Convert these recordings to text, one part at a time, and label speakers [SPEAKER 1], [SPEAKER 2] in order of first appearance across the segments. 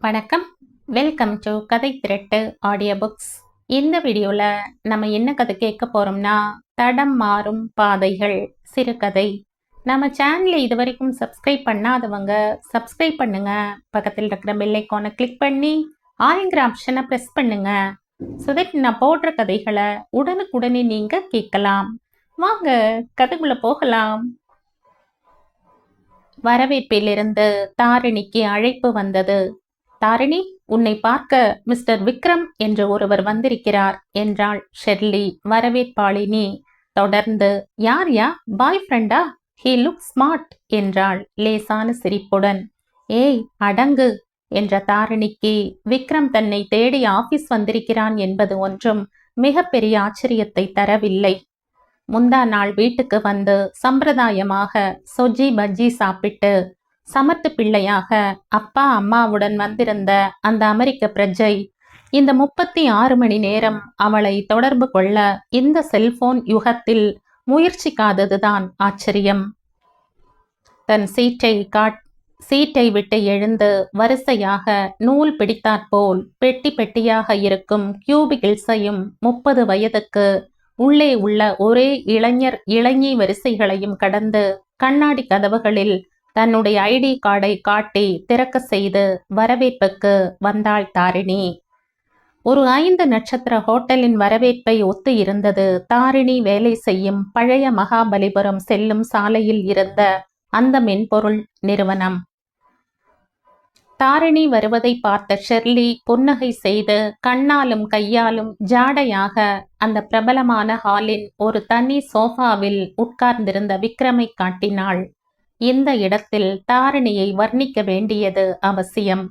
[SPEAKER 1] வணக்கம். Welcome to கதை திரட்டு audio books இந்த வீடியோவில் நம்ம என்ன கதை கேட்க போகிறோம்னா தடம் மாறும் பாதைகள் சிறுகதை நம்ம சேனலை இது வரைக்கும் சப்ஸ்கிரைப் பண்ணாதவங்க சப்ஸ்கிரைப் பண்ணுங்க. பக்கத்தில் இருக்கிற பெல் கிளிக் பண்ணி ஆளுங்கிற ஆப்ஷனை ப்ரெஸ் பண்ணுங்க. ஸோ தட் நான் போடுற கதைகளை உடனுக்குடனே நீங்கள் கேட்கலாம். வாங்க கதைக்குள்ளே போகலாம். வரவேற்பிலிருந்து தாரிணிக்கு அழைப்பு வந்தது. தாரிணி உன்னை பார்க்க மிஸ்டர் விக்ரம் என்று ஒருவர் வந்திருக்கிறார் என்றாள் ஷெர்லி வரவேற்பாளினி. தொடர்ந்து யார் யா? பாய் ஃப்ரெண்டா ஹீ லுக் ஸ்மார்ட் என்றாள் லேசான சிரிப்புடன். ஏய் அடங்கு என்ற தாரிணிக்கு விக்ரம் தன்னை தேடி ஆபீஸ் வந்திருக்கிறான் என்பது ஒன்றும் மிகப்பெரிய ஆச்சரியத்தை தரவில்லை. முந்தா நாள் வீட்டுக்கு வந்து சம்பிரதாயமாக சொஜ்ஜி பஜ்ஜி சாப்பிட்டு சமத்து பிள்ளையாக அப்பா அம்மாவுடன் வந்திருந்த அந்த அமெரிக்க பிரஜை இந்த முப்பத்தி ஆறு மணி நேரம் அவளை தொடர்பு கொள்ள இந்த செல்போன் யுகத்தில் முயற்சிக்காததுதான் ஆச்சரியம். தன் சீட்டை காட் சீட்டை விட்டு எழுந்து வரிசையாக நூல் பிடித்தாற்போல் பெட்டி பெட்டியாக இருக்கும் கியூபிகிள்ஸையும் முப்பது வயதுக்கு உள்ளே உள்ள ஒரே இளைஞர் இளைஞி வரிசைகளையும் கடந்து கண்ணாடி கதவுகளில் தன்னுடைய ஐடி கார்டை காட்டி திறக்க செய்து வரவேற்புக்கு வந்தாள் தாரிணி. ஒரு ஐந்து நட்சத்திர ஹோட்டலின் வரவேற்பை ஒத்து இருந்தது. தாரிணி வேலை செய்யும் பழைய மகாபலிபுரம் செல்லும் சாலையில் இருந்த அந்த மென்பொருள் நிறுவனம். தாரிணி வருவதை பார்த்த ஷெர்லி புன்னகை செய்து கண்ணாலும் கையாலும் ஜாடையாக அந்த பிரபலமான ஹாலின் ஒரு தனி சோஃபாவில் உட்கார்ந்திருந்த விக்ரமை காட்டினாள். இந்த இடத்தில் தாரிணியை வர்ணிக்க வேண்டியது அவசியம்.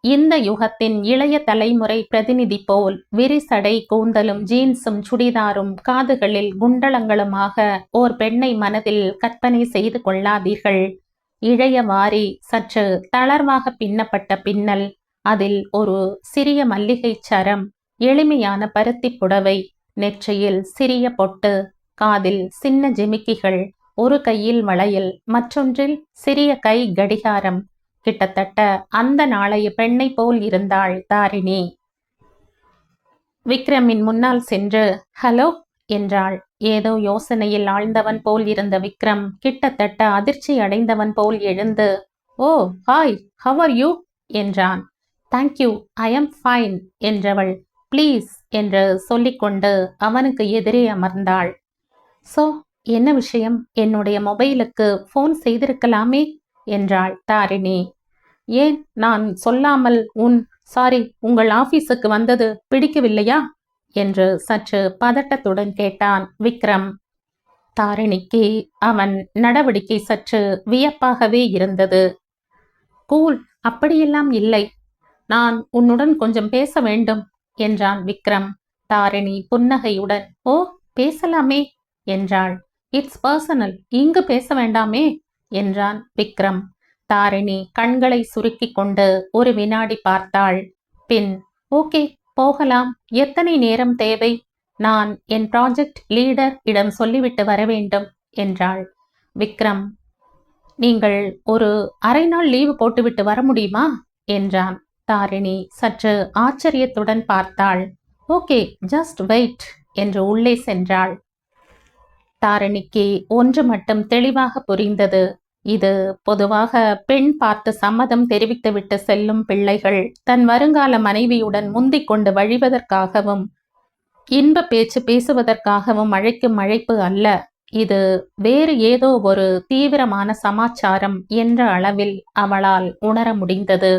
[SPEAKER 1] இந்த யுகத்தின் இளைய தலைமுறை பிரதிநிதி போல் விரிசடை கூந்தலும் ஜீன்ஸும் சுடிதாரும் காதுகளில் குண்டலங்களுமாக ஓர் பெண்ணை மனதில் கற்பனை செய்து கொள்ளாதீர்கள். இழைய வாரி சற்று தளர்வாக பின்னப்பட்ட பின்னல் அதில் ஒரு சிறிய மல்லிகை சரம் எளிமையான பருத்தி புடவை நெற்றியில் சிறிய பொட்டு காதில் சின்ன ஜிமிக்கிகள் ஒரு கையில் வளையல் மற்றொன்றில் சிறிய கை கடிகாரம். கிட்டத்தட்ட அந்த நாளைய பெண்ணை போல் இருந்தாள் தாரிணி. விக்ரமின் முன்னால் சென்று ஹலோ என்றாள். ஏதோ யோசனையில் ஆழ்ந்தவன் போல் இருந்த விக்ரம் கிட்டத்தட்ட அதிர்ச்சி அடைந்தவன் போல் எழுந்து oh hi how are you? என்றான். Thank you I am fine என்றவள். ப்ளீஸ் என்று சொல்லிக்கொண்டு அவனுக்கு எதிரே அமர்ந்தாள். சோ என்ன விஷயம்? என்னுடைய மொபைலுக்கு ஃபோன் செய்திருக்கலாமே? என்றாள் தாரிணி. ஏன்? நான் சொல்லாமல் உன் சாரி உங்கள் ஆபீஸுக்கு வந்தது பிடிக்கவில்லையா? என்று சற்று பதட்டத்துடன் கேட்டான் விக்ரம். தாரிணிக்கு அவன் நடவடிக்கை சற்று வியப்பாகவே இருந்தது. கூல் அப்படியெல்லாம் இல்லை. நான் உன்னுடன் கொஞ்சம் பேச வேண்டும் என்றான் விக்ரம். தாரிணி புன்னகையுடன் ஓ பேசலாமே என்றாள். இட்ஸ் பர்சனல் இங்கு பேச வேண்டாமே என்றான் விக்ரம். தாரிணி கண்களை சுருக்கிக் கொண்டு ஒரு வினாடி பார்த்தாள். பின் ஓகே போகலாம். எத்தனை நேரம் தேவை? நான் என் ப்ராஜெக்ட் லீடர் இடம் சொல்லிவிட்டு வர வேண்டும் என்றாள் விக்ரம். நீங்கள் ஒரு அரை நாள் லீவு போட்டுவிட்டு வர முடியுமா? என்றான் தாரிணி சற்று ஆச்சரியத்துடன் பார்த்தாள். ஓகே ஜஸ்ட் வெயிட் என்று உள்ளே சென்றாள். தாரணிக்கு ஒன்று மட்டும் தெளிவாக புரிந்தது. இது பொதுவாக பெண் பார்த்து சம்மதம் தெரிவித்துவிட்டு செல்லும் பிள்ளைகள் தன் வருங்கால மனைவியுடன் முந்திக் கொண்டு வழிவதற்காகவும் இன்ப பேச்சு பேசுவதற்காகவும் அழைக்கும் அழைப்பு அல்ல. இது வேறு ஏதோ ஒரு தீவிரமான சமாச்சாரம் என்ற அளவில் அவளால் உணர முடிந்தது.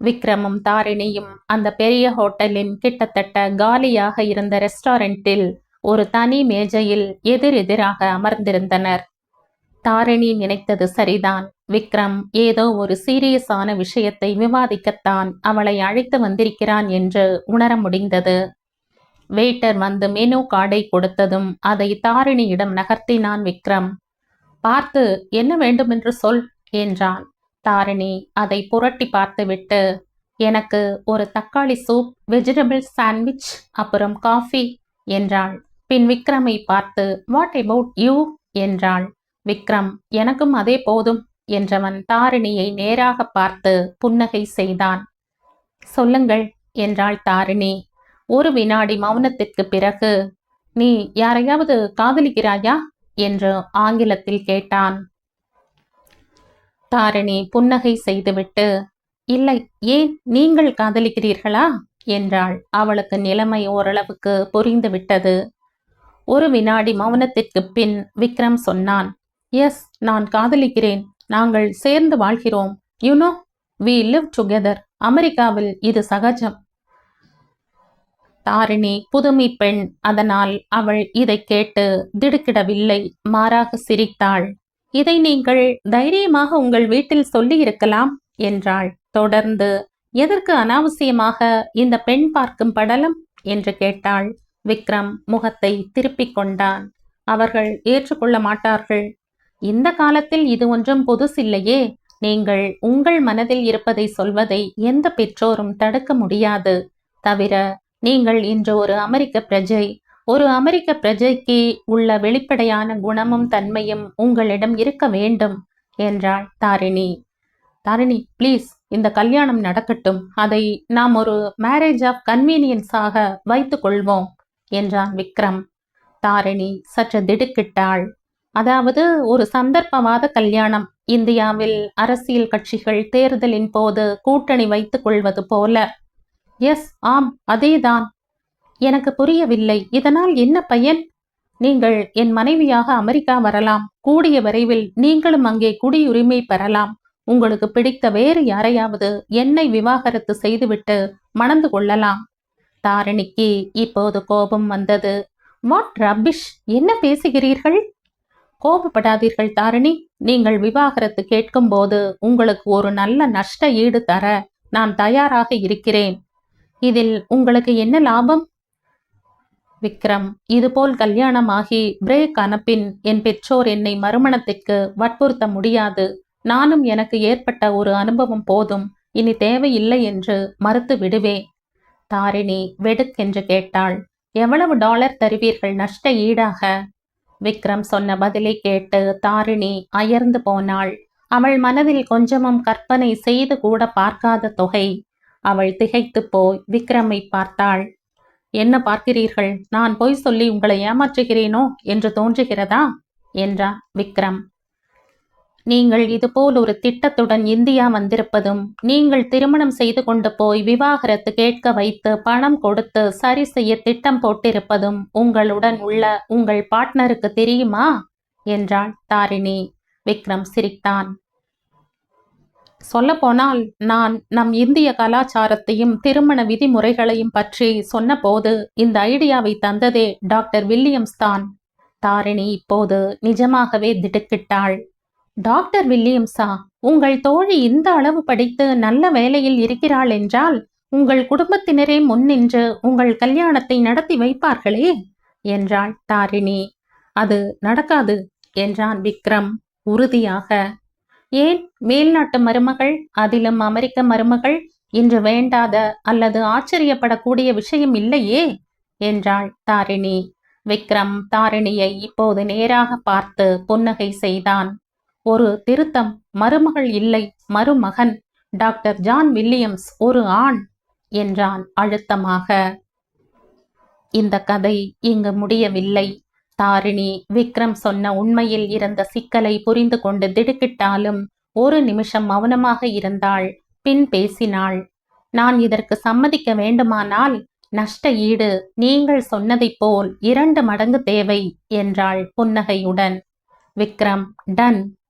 [SPEAKER 1] விக்ரமும் தாரிணியும் அந்த பெரிய ஹோட்டலின் கிட்டத்தட்ட காலியாக இருந்த ரெஸ்டாரண்டில் ஒரு தனி மேஜையில் எதிரெதிராக அமர்ந்திருந்தனர். தாரிணி நினைத்தது சரிதான். விக்ரம் ஏதோ ஒரு சீரியஸான விஷயத்தை விவாதிக்கத்தான் அவளை அழைத்து வந்திருக்கிறான் என்று உணர முடிந்தது. வெயிட்டர் வந்து மெனு கார்டை கொடுத்ததும் அதை தாரிணியிடம் நகர்த்தினான் விக்ரம். பார்த்து என்ன வேண்டுமென்று சொல் என்றான். தாரிணி அதை புரட்டி பார்த்துவிட்டு எனக்கு ஒரு தக்காளி சூப் வெஜிடபிள் சாண்ட்விச் அப்புறம் காஃபி என்றாள். பின் விக்ரமை பார்த்து வாட் அபவுட் யூ என்றாள். விக்ரம் எனக்கும் அதே போதும் என்றவன் தாரிணியை நேராக பார்த்து புன்னகை செய்தான். சொல்லுங்கள் என்றாள் தாரிணி. ஒரு வினாடி மௌனத்திற்கு பிறகு நீ யாரையாவது காதலிக்கிறாயா? என்று ஆங்கிலத்தில் கேட்டான். தாரிணி புன்னகை செய்துவிட்டு இல்லை ஏன் நீங்கள் காதலிக்கிறீர்களா? என்றாள். அவளுக்கு நிலைமை ஓரளவுக்கு புரிந்துவிட்டது. ஒரு வினாடி மௌனத்திற்கு பின் விக்ரம் சொன்னான் எஸ் நான் காதலிக்கிறேன். நாங்கள் சேர்ந்து வாழ்கிறோம். யூனோ வி லிவ் டுகெதர் அமெரிக்காவில் இது சகஜம். தாரிணி புதுமை பெண். அதனால் அவள் இதை கேட்டு திடுக்கிடவில்லை. மாறாக சிரித்தாள். இதை நீங்கள் தைரியமாக உங்கள் வீட்டில் சொல்லி இருக்கலாம் என்றாள். தொடர்ந்து எதற்கு அனாவசியமாக இந்த பெண் பார்க்கும் படலம்? என்று கேட்டாள். விக்ரம் முகத்தை திருப்பிக் கொண்டான். அவர்கள் ஏற்றுக்கொள்ள மாட்டார்கள். இந்த காலத்தில் இது ஒன்றும் புதுசில்லையே. நீங்கள் உங்கள் மனதில் இருப்பதை சொல்வதை எந்த பெற்றோரும் தடுக்க முடியாது. தவிர நீங்கள் இன்று ஒரு அமெரிக்க பிரஜை. ஒரு அமெரிக்க பிரஜைக்கு உள்ள வெளிப்படையான குணமும் தன்மையும் உங்களிடம் இருக்க வேண்டும் என்றாள் தாரிணி. தாரிணி ப்ளீஸ் இந்த கல்யாணம் நடக்கட்டும். அதை நாம் ஒரு மேரேஜ் ஆஃப் கன்வீனியன்ஸாக வைத்துக் கொள்வோம். என்றான் விக்ரம். தாரிணி சற்று திடுக்கிட்டாள். அதாவது ஒரு சந்தர்ப்பவாத கல்யாணம். இந்தியாவில் அரசியல் கட்சிகள் தேர்தலின் போது கூட்டணி வைத்துக் கொள்வது போல. எஸ் ஆம் அதேதான். எனக்கு புரியவில்லை. இதனால் என்ன பயன்? நீங்கள் என் மனைவியாக அமெரிக்கா வரலாம். கூடிய விரைவில் நீங்களும் அங்கே குடியுரிமை பெறலாம். உங்களுக்கு பிடித்த வேறு யாரையாவது என்னை விவாகரத்து செய்துவிட்டு மணந்து கொள்ளலாம். தாரிணிக்கு இப்போது கோபம் வந்தது. வாட் ரபிஷ் என்ன பேசுகிறீர்கள்? கோபப்படாதீர்கள் தாரிணி. நீங்கள் விவாகரத்து கேட்கும்போது உங்களுக்கு ஒரு நல்ல நஷ்ட ஈடு தர நான் தயாராக இருக்கிறேன். இதில் உங்களுக்கு என்ன லாபம்? விக்ரம் இதுபோல் கல்யாணமாகி பிரேக் அனுப்பின். என் பெற்றோர் என்னை மறுமணத்திற்கு வற்புறுத்த முடியாது. நானும் எனக்கு ஏற்பட்ட ஒரு அனுபவம் போதும். இனி தேவையில்லை என்று மறுத்து விடுவேன். தாரிணி வெடுக்கென்று கேட்டாள். எவ்வளவு டாலர் தருவீர்கள் நஷ்ட ஈடாக? விக்ரம் சொன்ன பதிலை கேட்டு தாரிணி அயர்ந்து போனாள். அவள் மனதில் கொஞ்சமும் கற்பனை செய்து கூட பார்க்காத தொகை. அவள் திகைத்து போய் விக்ரமை பார்த்தாள். என்ன பார்க்கிறீர்கள்? நான் பொய் சொல்லி உங்களை ஏமாற்றுகிறேனோ என்று தோன்றுகிறதா? என்றான் விக்ரம். நீங்கள் இதுபோல் ஒரு திட்டத்துடன் இந்தியா வந்திருப்பதும் நீங்கள் திருமணம் செய்து கொண்டு போய் விவாகரத்து கேட்க வைத்து பணம் கொடுத்து சரி செய்ய திட்டம் போட்டிருப்பதும் உங்களுடன் உள்ள உங்கள் பார்ட்னருக்கு தெரியுமா? என்றாள் தாரிணி. விக்ரம் சிரித்தான். சொல்லப்போனால் நான் நம் இந்திய கலாச்சாரத்தையும் திருமண விதிமுறைகளையும் பற்றி சொன்னபோது இந்த ஐடியாவை தந்ததே டாக்டர் வில்லியம்ஸ் தான். தாரிணி இப்போது நிஜமாகவே திடுக்கிட்டாள். டாக்டர் வில்லியம்ஸா உங்கள் தோழி இந்த அளவு படித்து நல்ல வேலையில் இருக்கிறாள் என்றால் உங்கள் குடும்பத்தினரே முன்னின்று உங்கள் கல்யாணத்தை நடத்தி வைப்பார்களே? என்றாள் தாரிணி. அது நடக்காது என்றான் விக்ரம் உறுதியாக. ஏன் மேல்நாட்டு மருமகள் அதிலும் அமெரிக்க மருமகள் இன்று வேண்டாத அல்லது ஆச்சரியப்படக்கூடிய விஷயம் இல்லையே? என்றாள் தாரிணி. விக்ரம் தாரிணியை இப்போது நேராக பார்த்து புன்னகை செய்தான். ஒரு திருத்தம் மருமகள் இல்லை மருமகன். டாக்டர் ஜான் வில்லியம்ஸ் ஒரு ஆண் என்றான் அழுத்தமாக. இந்த கதை இங்கு முடியவில்லை. தாரிணி விக்ரம் சொன்ன உண்மையில் இருந்த சிக்கலை புரிந்து கொண்டு திடுக்கிட்டாலும் ஒரு நிமிஷம் மௌனமாக இருந்தாள் பின் பேசினாள். நான் இதற்கு சம்மதிக்க வேண்டுமானால் நஷ்ட ஈடு நீங்கள் சொன்னதைப் போல் இரண்டு மடங்கு தேவை என்றாள் புன்னகையுடன். விக்ரம் டன்